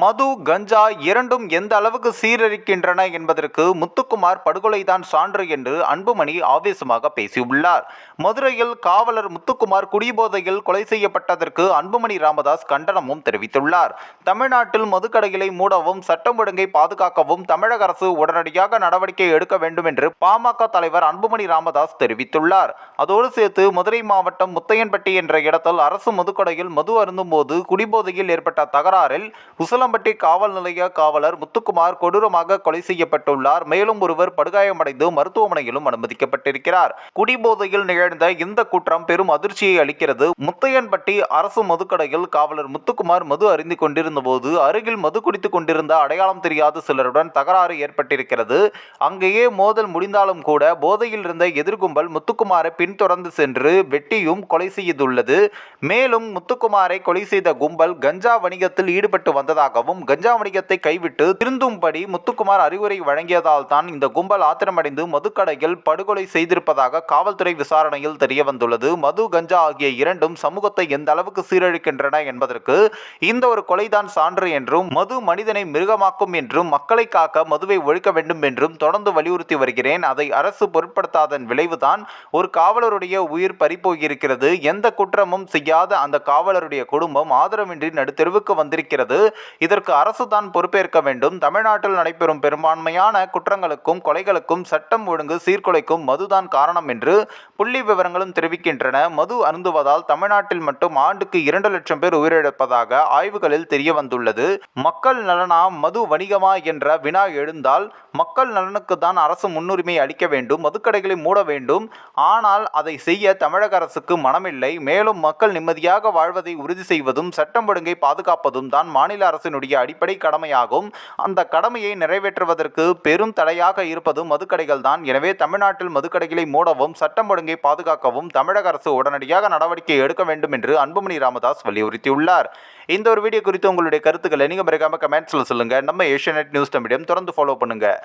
மது கஞ்சா இரண்டும் எந்த அளவுக்கு சீரழிக்கின்றன என்பதற்கு முத்துக்குமார் படுகொலைதான் சான்று என்று அன்புமணி ஆவேசமாக பேசியுள்ளார். மதுரையில் காவலர் முத்துக்குமார் குடிபோதையில் கொலை செய்யப்பட்டதற்கு அன்புமணி ராமதாஸ் கண்டனமும் தெரிவித்துள்ளார். தமிழ்நாட்டில் மதுக்கடைகளை மூடவும் சட்டம் ஒழுங்கை பாதுகாக்கவும் தமிழக அரசு உடனடியாக நடவடிக்கை எடுக்க வேண்டும் என்று பாமக தலைவர் அன்புமணி ராமதாஸ் தெரிவித்துள்ளார். அதோடு சேர்த்து மதுரை மாவட்டம் முத்தையன்பட்டி என்ற இடத்தில் அரசு மதுக்கடையில் மது அருந்தும் போது குடிபோதையில் ஏற்பட்ட தகராறில் உசிலம்பட்டி காவல் நிலைய காவலர் முத்துக்குமார் கொடூரமாக கொலை செய்யப்பட்டுள்ளார். மேலும் ஒருவர் படுகாயமடைந்து மருத்துவமனையிலும் அனுமதிக்கப்பட்டிருக்கிறார். குடிபோதையில் நிகழ்ந்த இந்த குற்றம் பெரும் அதிர்ச்சியை அளிக்கிறது. முத்தையன்பட்டி அரசு மதுக்கடையில் காவலர் முத்துக்குமார் மது அறிந்து கொண்டிருந்த போது அருகில் மது குடித்துக் கொண்டிருந்த அடையாளம் தெரியாத சிலருடன் தகராறு ஏற்பட்டிருக்கிறது. அங்கேயே மோதல் முடிந்தாலும் கூட போதையில் இருந்த எதிர்கும்பல் முத்துக்குமாரை பின்தொடர்ந்து சென்று வெட்டியும் கொலை செய்துள்ளது. மேலும் முத்துக்குமாரை கொலை செய்த கும்பல் கஞ்சா வணிகத்தில் ஈடுபட்டு வந்ததாக வந்ததாகவும் கஞ்சா வணிகத்தை கைவிட்டு திருந்தும்படி முத்துக்குமார் அறிவுரை வழங்கியதால் தான் இந்த கும்பல் ஆத்திரமடைந்து மதுக்கடையில் படுகொலை செய்திருப்பதாக காவல்துறை விசாரணையில் தெரிய வந்துள்ளது மது கஞ்சா ஆகிய இரண்டும் சமூகத்தை எந்த அளவுக்கு சீரழிக்கின்றன என்பதற்கு இந்த ஒரு கொலைதான் சான்று என்றும் மது மனிதனை மிருகமாக்கும் என்றும் மக்களை காக்க மதுவை ஒழிக்க வேண்டும் என்றும் தொடர்ந்து வலியுறுத்தி வருகிறேன். அதை அரசு பொருட்படுத்தாதன் விளைவுதான் ஒரு காவலருடைய உயிர் பறிப்போகியிருக்கிறது எந்த குற்றமும் செய்யாத அந்த காவலருடைய குடும்பம் ஆதரவின்றி நடுத்தெருவுக்கு வந்திருக்கிறது. இதற்கு அரசு தான் பொறுப்பேற்க வேண்டும். தமிழ்நாட்டில் நடைபெறும் பெரும்பான்மையான குற்றங்களுக்கும் கொலைகளுக்கும் சட்டம் ஒழுங்கு சீர்குலைக்கும் மதுதான் காரணம் என்று புள்ளி விவரங்களும் தெரிவிக்கின்றன. மது அருந்துவதால் தமிழ்நாட்டில் மட்டும் ஆண்டுக்கு இரண்டு லட்சம் பேர் உயிரிழப்பதாக ஆய்வுகளில் தெரிய வந்துள்ளது மக்கள் நலனா மது வணிகமா என்ற வினா எழுந்தால் மக்கள் நலனுக்கு தான் அரசு முன்னுரிமை அளிக்க வேண்டும் மதுக்கடைகளை மூட வேண்டும். ஆனால் அதை செய்ய தமிழக அரசுக்கு மனமில்லை. மேலும் மக்கள் நிம்மதியாக வாழ்வதை உறுதி செய்வதும் சட்டம் ஒழுங்கை பாதுகாப்பதும் தான் மாநில அரசு அரசினுடைய அடிப்படை கடமையாகும். அந்த கடமையை நிறைவேற்றுவதற்கு பெரும் தடையாக இருப்பது மதுக்கடைகள் தான். எனவே தமிழ்நாட்டில் மதுக்கடைகளை மூடவும் சட்டம் ஒழுங்கை பாதுகாக்கவும் தமிழக அரசு உடனடியாக நடவடிக்கை எடுக்க வேண்டும் என்று அன்புமணி ராமதாஸ் வலியுறுத்தியுள்ளார். இந்த ஒரு வீடியோ குறித்து உங்களுடைய கருத்துக்களை நீங்கள் மறக்காம கமெண்ட்ஸில் சொல்லுங்கள் நம்ம ஏஷியநெட் நியூஸ் தமிழியம் தொடர்ந்து ஃபாலோ பண்ணுங்கள்